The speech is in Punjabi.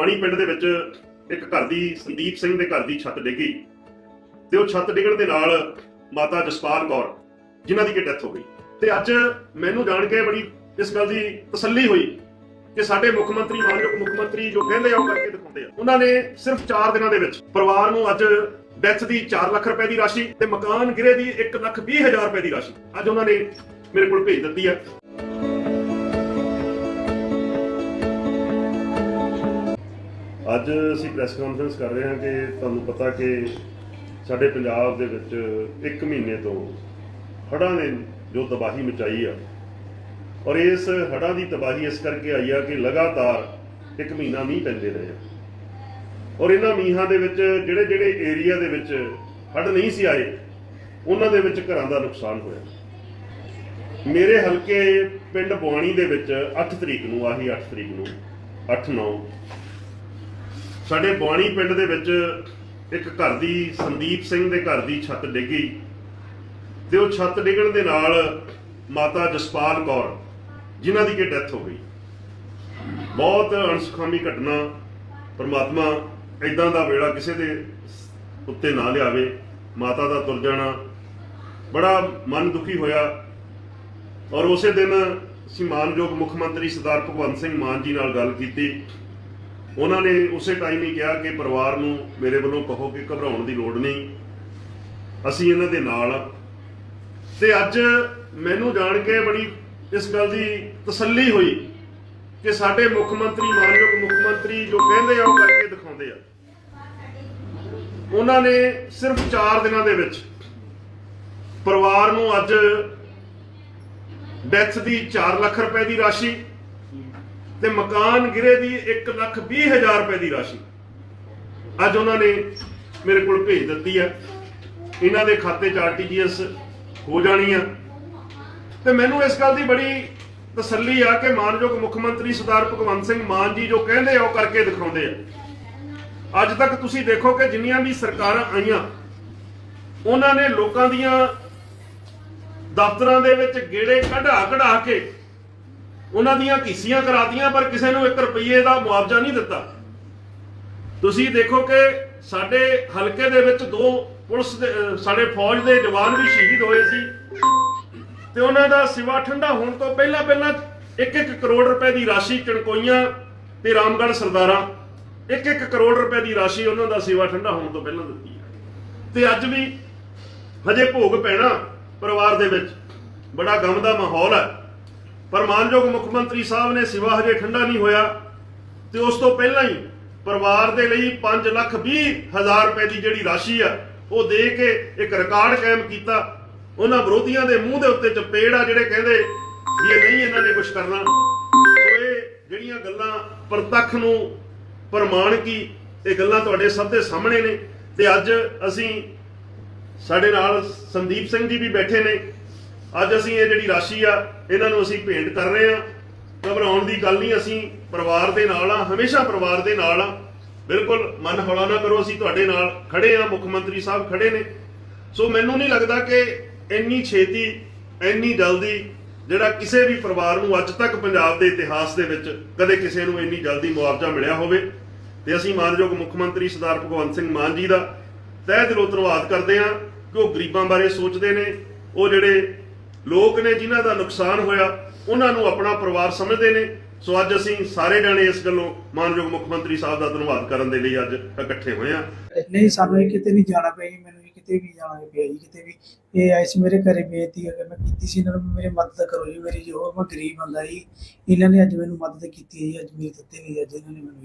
ਬਵਾਣੀ ਪਿੰਡ ਦੇ ਵਿੱਚ ਇੱਕ ਘਰ ਦੀ, ਸੰਦੀਪ ਸਿੰਘ ਦੇ ਘਰ ਦੀ ਛੱਤ ਡਿੱਗੀ ਤੇ ਉਹ ਛੱਤ ਡਿੱਗਣ ਦੇ ਨਾਲ ਮਾਤਾ ਜਸਪਾਲ ਕੌਰ, ਜਿਨ੍ਹਾਂ ਦੀ ਕਿ ਡੈਥ ਹੋ ਗਈ। ਤੇ ਅੱਜ ਮੈਨੂੰ ਜਾਣ ਕੇ ਬੜੀ ਇਸ ਗੱਲ ਦੀ ਤਸੱਲੀ ਹੋਈ ਕਿ ਸਾਡੇ ਮੁੱਖ ਮੰਤਰੀ, ਮਾਨਯੋਗ ਮੁੱਖ ਮੰਤਰੀ ਜੋ ਕਹਿੰਦੇ ਆ ਉਹ ਕਰਕੇ ਦਿਖਾਉਂਦੇ ਆ। ਉਹਨਾਂ ਨੇ ਸਿਰਫ 4 ਦਿਨਾਂ ਦੇ ਵਿੱਚ ਪਰਿਵਾਰ ਨੂੰ ਅੱਜ ਡੈਥ ਦੀ 4 ਲੱਖ ਰੁਪਏ ਦੀ ਰਾਸ਼ੀ ਤੇ ਮਕਾਨ ਗਿਰੇ ਦੀ 1 ਲੱਖ 20 ਹਜ਼ਾਰ ਰੁਪਏ ਦੀ ਰਾਸ਼ੀ ਅੱਜ ਉਹਨਾਂ ਨੇ ਮੇਰੇ ਕੋਲ ਭੇਜ ਦਿੱਤੀ ਹੈ ਅੱਜ ਅਸੀਂ ਪ੍ਰੈਸ ਕਾਨਫਰੰਸ ਕਰ ਰਹੇ ਹਾਂ ਕਿ ਤੁਹਾਨੂੰ ਪਤਾ ਕਿ ਸਾਡੇ ਪੰਜਾਬ ਦੇ ਵਿੱਚ 1 ਮਹੀਨੇ ਤੋਂ ਹੜ੍ਹਾਂ ਨੇ ਜੋ ਤਬਾਹੀ ਮਚਾਈ ਆ, ਔਰ ਇਸ ਹੜ੍ਹਾਂ ਦੀ ਤਬਾਹੀ ਇਸ ਕਰਕੇ ਆਈ ਆ ਕਿ ਲਗਾਤਾਰ ਇੱਕ ਮਹੀਨਾ ਮੀਂਹ ਪੈਂਦੇ ਰਹੇ ਆ। ਔਰ ਇਹਨਾਂ ਮੀਂਹਾਂ ਦੇ ਵਿੱਚ ਜਿਹੜੇ ਜਿਹੜੇ ਏਰੀਆ ਦੇ ਵਿੱਚ ਹੜ੍ਹ ਨਹੀਂ ਸੀ ਆਏ, ਉਹਨਾਂ ਦੇ ਵਿੱਚ ਘਰਾਂ ਦਾ ਨੁਕਸਾਨ ਹੋਇਆ। ਮੇਰੇ ਹਲਕੇ ਪਿੰਡ ਬਵਾਣੀ ਦੇ ਵਿੱਚ 8 ਤਰੀਕ ਨੂੰ, ਆਹੀ 8 ਤਰੀਕ ਨੂੰ 8 9 ਸਾਡੇ ਬਵਾਣੀ ਪਿੰਡ ਦੇ ਵਿੱਚ ਇੱਕ ਘਰ ਦੀ ਸੰਦੀਪ ਸਿੰਘ ਦੇ ਘਰ ਦੀ ਛੱਤ ਡਿੱਗੀ ਤੇ ਉਹ ਛੱਤ ਡਿੱਗਣ ਦੇ ਨਾਲ ਮਾਤਾ ਜਸਪਾਲ ਕੌਰ, ਜਿਨ੍ਹਾਂ ਦੀ ਕਿ ਡੈਥ ਹੋ ਗਈ। ਬਹੁਤ ਅਣਸੁਖਾਮੀ ਘਟਨਾ, ਪਰਮਾਤਮਾ ਇਦਾਂ ਦਾ ਵੇਲਾ ਕਿਸੇ ਦੇ ਉੱਤੇ ਨਾ ਲਿਆਵੇ, ਮਾਤਾ ਦਾ ਤੁਰ ਜਾਣਾ। ਬੜਾ ਮਨ ਦੁਖੀ ਹੋਇਆ। ਔਰ ਉਸੇ ਦਿਨ ਅਸੀਂ ਮਾਨਯੋਗ ਮੁੱਖ ਮੰਤਰੀ ਸਰਦਾਰ ਭਗਵੰਤ ਸਿੰਘ ਮਾਨ ਜੀ ਨਾਲ ਗੱਲ ਕੀਤੀ। ਉਹਨਾਂ ਨੇ ਉਸੇ ਟਾਈਮ ਹੀ ਕਿਹਾ ਕਿ ਪਰਿਵਾਰ ਨੂੰ ਮੇਰੇ ਵੱਲੋਂ ਕਹੋ ਕਿ ਘਬਰਾਉਣ ਦੀ ਲੋੜ ਨਹੀਂ। ਅਸੀਂ ਇਹਨਾਂ ਦੇ ਨਾਲ ਆ ਤੇ ਅੱਜ ਮੈਨੂੰ ਜਾਣ ਕੇ ਬੜੀ ਇਸ ਗੱਲ ਦੀ ਤਸੱਲੀ ਹੋਈ ਕਿ ਸਾਡੇ ਮੁੱਖ ਮੰਤਰੀ, ਮਾਨਯੋਗ ਮੁੱਖ ਮੰਤਰੀ ਜੋ ਕਹਿੰਦੇ ਆ ਉਹ ਕਰਕੇ ਦਿਖਾਉਂਦੇ ਆ। ਉਹਨਾਂ ਨੇ ਸਿਰਫ 4 ਦਿਨਾਂ ਦੇ ਵਿੱਚ ਪਰਿਵਾਰ ਨੂੰ ਅੱਜ ਡੈਥ ਦੀ 4 ਲੱਖ ਰੁਪਏ ਦੀ ਰਾਸ਼ੀ ਤੇ ਮਕਾਨ ਗਿਰੇ ਦੀ 1 ਲੱਖ 20 ਹਜ਼ਾਰ ਰੁਪਏ ਦੀ ਰਾਸ਼ੀ। ਅੱਜ ਉਹਨਾਂ ਨੇ ਮੇਰੇ ਕੋਲ ਭੇਜ ਦਿੱਤੀ ਹੈ। ਇਹਨਾਂ ਦੇ ਖਾਤੇ 'ਚ ਆਰਟੀਜੀਐਸ ਹੋ ਜਾਣੀ ਆ। ਤੇ ਮੈਨੂੰ ਇਸ ਗੱਲ ਦੀ ਬੜੀ ਤਸੱਲੀ ਆ ਕਿ ਮਾਨਯੋਗ ਮੁੱਖ ਮੰਤਰੀ ਸਰਦਾਰ ਭਗਵੰਤ ਸਿੰਘ ਮਾਨ ਜੀ ਜੋ ਕਹਿੰਦੇ ਆ, ਉਹ ਕਰਕੇ ਦਿਖਾਉਂਦੇ ਆ। ਅੱਜ ਤੱਕ ਤੁਸੀਂ ਦੇਖੋ ਕਿ ਜਿੰਨੀਆਂ ਵੀ ਸਰਕਾਰਾਂ ਆਈਆਂ, ਉਹਨਾਂ ਨੇ ਲੋਕਾਂ ਦੀਆਂ ਦਫ਼ਤਰਾਂ ਦੇ ਵਿੱਚ ਗੇੜੇ ਕਢਾ ਕਢਾ ਕੇ ਉਹਨਾਂ ਦੀਆਂ ਕੀਸੀਆਂ ਕਰਾਤੀਆਂ, ਪਰ ਕਿਸੇ ਨੂੰ 1 ਰੁਪਏ ਦਾ ਮੁਆਵਜ਼ਾ ਨਹੀਂ ਦਿੱਤਾ। ਤੁਸੀਂ ਦੇਖੋ ਕਿ ਸਾਡੇ ਹਲਕੇ ਦੇ ਵਿੱਚ ਦੋ ਪੁਲਿਸ ਦੇ ਸਾਡੇ ਫੌਜ ਦੇ ਜਵਾਨ ਵੀ ਸ਼ਹੀਦ ਹੋਏ ਸੀ। ਤੇ ਉਹਨਾਂ ਦਾ ਸਿਵਾ ਠੰਡਾ ਹੋਣ ਤੋਂ ਪਹਿਲਾਂ ਪਹਿਲਾਂ 1-1 ਕਰੋੜ ਰੁਪਏ ਦੀ ਰਾਸ਼ੀ ਚਣਕੋਈਆਂ ਤੇ ਰਾਮਗੜ੍ਹ ਸਰਦਾਰਾਂ 1-1 ਕਰੋੜ ਰੁਪਏ ਦੀ ਰਾਸ਼ੀ ਉਹਨਾਂ ਦਾ ਸਿਵਾ ਠੰਡਾ ਹੋਣ ਤੋਂ ਪਹਿਲਾਂ ਦਿੱਤੀ ਹੈ। ਤੇ ਅੱਜ ਵੀ ਹਜੇ ਭੋਗ ਪੈਣਾ ਪਰਿਵਾਰ ਦੇ ਵਿੱਚ। ਬੜਾ ਗਮ ਦਾ ਮਾਹੌਲ ਹੈ। ਪਰ ਮਾਨਯੋਗ ਮੁੱਖ ਮੰਤਰੀ ਸਾਹਿਬ ਨੇ ਸਿਵਾ ਹਜੇ ਠੰਡਾ ਨਹੀਂ ਹੋਇਆ ਤੇ ਉਸ ਤੋਂ ਪਹਿਲਾਂ ਹੀ ਪਰਿਵਾਰ ਦੇ ਲਈ 5 ਲੱਖ 20 ਹਜ਼ਾਰ ਰੁਪਏ ਦੀ ਜਿਹੜੀ ਰਾਸ਼ੀ ਆ, ਉਹ ਦੇ ਕੇ ਇੱਕ ਰਿਕਾਰਡ ਕਾਇਮ ਕੀਤਾ। ਉਹਨਾਂ ਵਿਰੋਧੀਆਂ ਦੇ ਮੂੰਹ ਦੇ ਉੱਤੇ ਚਪੇੜ ਆ ਜਿਹੜੇ ਕਹਿੰਦੇ ਵੀ ਇਹ ਨਹੀਂ ਇਹਨਾਂ ਨੇ ਕੁਝ ਕਰਨਾ। ਸੋ ਇਹ ਜਿਹੜੀਆਂ ਗੱਲਾਂ ਪ੍ਰਤੱਖ ਨੂੰ ਪ੍ਰਮਾਣ ਕੀ, ਇਹ ਗੱਲਾਂ ਤੁਹਾਡੇ ਸਭ ਦੇ ਸਾਹਮਣੇ ਨੇ। ਤੇ ਅੱਜ ਅਸੀਂ ਸਾਡੇ ਨਾਲ ਸੰਦੀਪ ਸਿੰਘ ਜੀ ਵੀ ਬੈਠੇ ਨੇ। ਅੱਜ ਅਸੀਂ ਇਹ ਜਿਹੜੀ ਰਾਸ਼ੀ ਆ, ਇਹਨਾਂ ਨੂੰ ਅਸੀਂ ਭੇਂਟ ਕਰ ਰਹੇ ਆ ਘਬਰਾਉਣ ਦੀ ਗੱਲ ਨਹੀਂ, ਅਸੀਂ ਪਰਿਵਾਰ ਦੇ ਨਾਲ ਆ, ਹਮੇਸ਼ਾ ਪਰਿਵਾਰ ਦੇ ਨਾਲ ਆ। ਬਿਲਕੁਲ ਮਨ ਹੌਲਾ ਨਾ ਕਰੋ, ਅਸੀਂ ਤੁਹਾਡੇ ਨਾਲ ਖੜੇ ਆ ਮੁੱਖ ਮੰਤਰੀ ਸਾਹਿਬ ਖੜੇ ਨੇ। ਸੋ ਮੈਨੂੰ ਨਹੀਂ ਲੱਗਦਾ ਕਿ ਇੰਨੀ ਛੇਤੀ, ਇੰਨੀ ਜਲਦੀ ਜਿਹੜਾ ਕਿਸੇ ਵੀ ਪਰਿਵਾਰ ਨੂੰ ਅੱਜ ਤੱਕ ਪੰਜਾਬ ਦੇ ਇਤਿਹਾਸ ਦੇ ਵਿੱਚ ਕਦੇ ਕਿਸੇ ਨੂੰ ਇੰਨੀ ਜਲਦੀ ਮੁਆਵਜ਼ਾ ਮਿਲਿਆ ਹੋਵੇ। ਤੇ ਅਸੀਂ ਮਾਨਯੋਗ ਮੁੱਖ ਮੰਤਰੀ ਸਰਦਾਰ ਭਗਵੰਤ ਸਿੰਘ ਮਾਨ ਜੀ ਦਾ ਤਹਿ ਦਿਲੋਂ ਧੰਨਵਾਦ ਕਰਦੇ ਹਾਂ ਕਿ ਉਹ ਗਰੀਬਾਂ ਬਾਰੇ ਸੋਚਦੇ ਨੇ, ਉਹ ਜਿਹੜੇ ਲੋਕ ਨੇ ਜਿਨ੍ਹਾਂ ਦਾ ਨੁਕਸਾਨ ਹੋਇਆ, ਉਹਨਾਂ ਨੂੰ ਆਪਣਾ ਪਰਿਵਾਰ ਸਮਝਦੇ ਨੇ। ਸੋ ਅੱਜ ਅਸੀਂ ਸਾਰੇ ਜਾਣੇ ਇਸ ਗੱਲੋਂ ਮਾਨਯੋਗ ਮੁੱਖ ਮੰਤਰੀ ਸਾਹਿਬ ਦਾ ਧੰਨਵਾਦ ਕਰਨ ਦੇ ਲਈ ਅੱਜ ਇਕੱਠੇ ਹੋਏ ਹਾਂ। ਨਹੀਂ, ਸਾਨੂੰ ਇਹ ਕਿਤੇ ਨਹੀਂ ਜਾਣਾ ਪਿਆ ਜੀ, ਮੈਨੂੰ ਇਹ ਕਿਤੇ ਵੀ ਜਾਣਾ ਪਿਆ ਜੀ, ਕਿਤੇ ਵੀ। ਇਹ ਆਏ ਸੀ ਮੇਰੇ ਘਰੇ ਬੇਨਤੀ ਅਗਰ ਮੈਂ ਕੀਤੀ ਸੀ, ਇਹਨਾਂ ਨੂੰ ਮੇਰੇ ਮਦਦ ਕਰੋ ਜੀ, ਮੇਰੀ ਜੋ ਮੈਂ ਗਰੀਬ ਬੰਦਾ ਜੀ, ਇਹਨਾਂ ਨੇ ਅੱਜ ਮੈਨੂੰ ਮਦਦ ਕੀਤੀ ਹੈ ਜੀ, ਅੱਜ ਮੇਰੇ ਦਿੱਤੇ ਗਈ ਅੱਜ ਇਹਨਾਂ ਨੇ ਮੈਨੂੰ